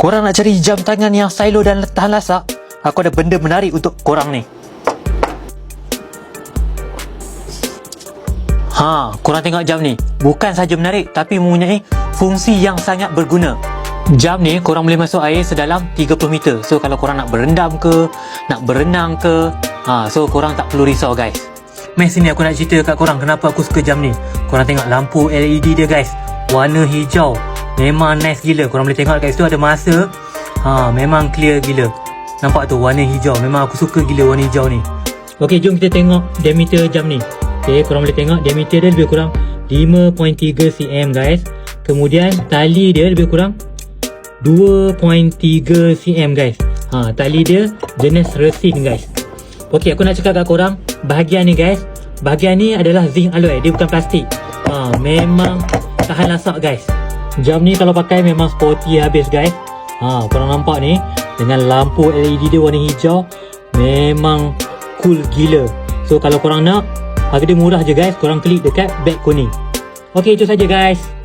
Korang nak cari jam tangan yang stylo dan tahan lasak? Aku ada benda menarik untuk korang ni. Ha, korang tengok jam ni. Bukan saja menarik tapi mempunyai fungsi yang sangat berguna. Jam ni korang boleh masuk air sedalam 30 meter. So kalau korang nak berendam ke, nak berenang ke, ha, so korang tak perlu risau guys. Meh sini aku nak cerita kat korang kenapa aku suka jam ni. Korang tengok lampu LED dia guys. Warna hijau. Memang nice gila. Korang boleh tengok kat situ ada masa. Ha, memang clear gila. Nampak tu warna hijau. Memang aku suka gila warna hijau ni. Okey, jom kita tengok diameter jam ni. Okey, korang boleh tengok diameter dia lebih kurang 5.3 cm guys. Kemudian tali dia lebih kurang 2.3 cm guys. Ha, tali dia jenis resin guys. Okey, aku nak cakap kat korang, bahagian ni guys, bahagian ni adalah zinc alloy, dia bukan plastik. Ha, memang tahan lasak guys. Jam ni kalau pakai memang sporty habis guys. Ha, korang nampak ni dengan lampu LED dia warna hijau, memang cool gila. So kalau korang nak, harga dia murah je guys, korang klik dekat beg kuning. Okey, itu saja guys.